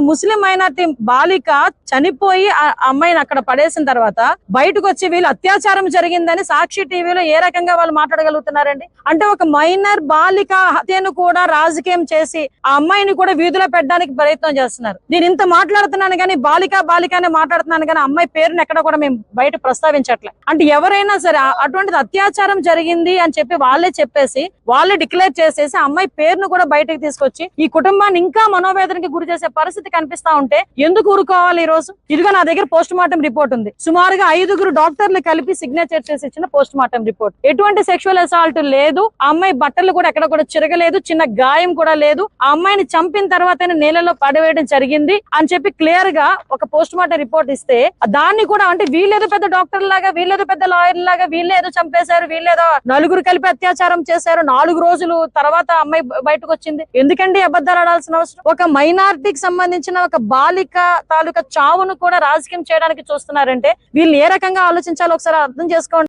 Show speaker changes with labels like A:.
A: ఒక ముస్లిం మైనార్టీ బాలిక చనిపోయి ఆ అమ్మాయిని అక్కడ పడేసిన తర్వాత బయటకు వచ్చి వీళ్ళు అత్యాచారం జరిగిందని సాక్షి టీవీలో ఏ రకంగా వాళ్ళు మాట్లాడగలుగుతున్నారండి? అంటే ఒక మైనర్ బాలిక హత్యను కూడా రాజకీయం చేసి ఆ అమ్మాయిని కూడా వీధిలో పెట్టడానికి ప్రయత్నం చేస్తున్నారు. నేను ఇంత మాట్లాడుతున్నాను కానీ బాలిక బాలికనే మాట్లాడుతున్నాను కానీ అమ్మాయి పేరుని ఎక్కడ కూడా మేము బయట ప్రస్తావించట్లే. అంటే ఎవరైనా సరే అటువంటిది అత్యాచారం జరిగింది అని చెప్పి వాళ్ళే చెప్పేసి వాళ్ళే డిక్లేర్ చేసేసి అమ్మాయి పేరును కూడా బయటకు తీసుకొచ్చి ఈ కుటుంబాన్ని ఇంకా మనోవేదనకి గురి చేసే పరిస్థితి కనిపిస్తా ఉంటే ఎందుకు ఊరుకోవాలి ఈ రోజు? ఇదిగో నా దగ్గర పోస్ట్ మార్టం రిపోర్ట్ ఉంది. సుమారుగా ఐదుగురు డాక్టర్లు కలిపి సిగ్నేచర్ చేసి ఇచ్చిన పోస్ట్ మార్టం రిపోర్ట్. ఎటువంటి సెక్షువల్ అసాల్ట్ లేదు. ఆ అమ్మాయి బట్టలు కూడా ఎక్కడ కూడా చిరగలేదు. చిన్న గాయం కూడా లేదు. ఆ అమ్మాయిని చంపిన తర్వాత నేలలో పడవేయడం జరిగింది అని చెప్పి క్లియర్గా ఒక పోస్ట్ మార్టం రిపోర్ట్ ఇస్తే దాన్ని కూడా అంటే వీళ్ళేదో పెద్ద డాక్టర్ లాగా వీళ్ళేదో పెద్ద లాయర్ లాగా వీళ్ళేదో చంపేశారు వీళ్ళేదో నలుగురు కలిపి అత్యాచారం చేశారు. నాలుగు రోజులు తర్వాత అమ్మాయి బయటకు వచ్చింది. ఎందుకండి అబద్ధాలు ఆడాల్సిన అవసరం? ఒక మైనారిటీకి సంబంధించిన ఒక బాలిక తాలూకా చావును కూడా రాజకీయం చేయడానికి చూస్తున్నారంటే వీళ్ళు ఏ రకంగా ఆలోచించాలో ఒకసారి అర్థం చేసుకోండి.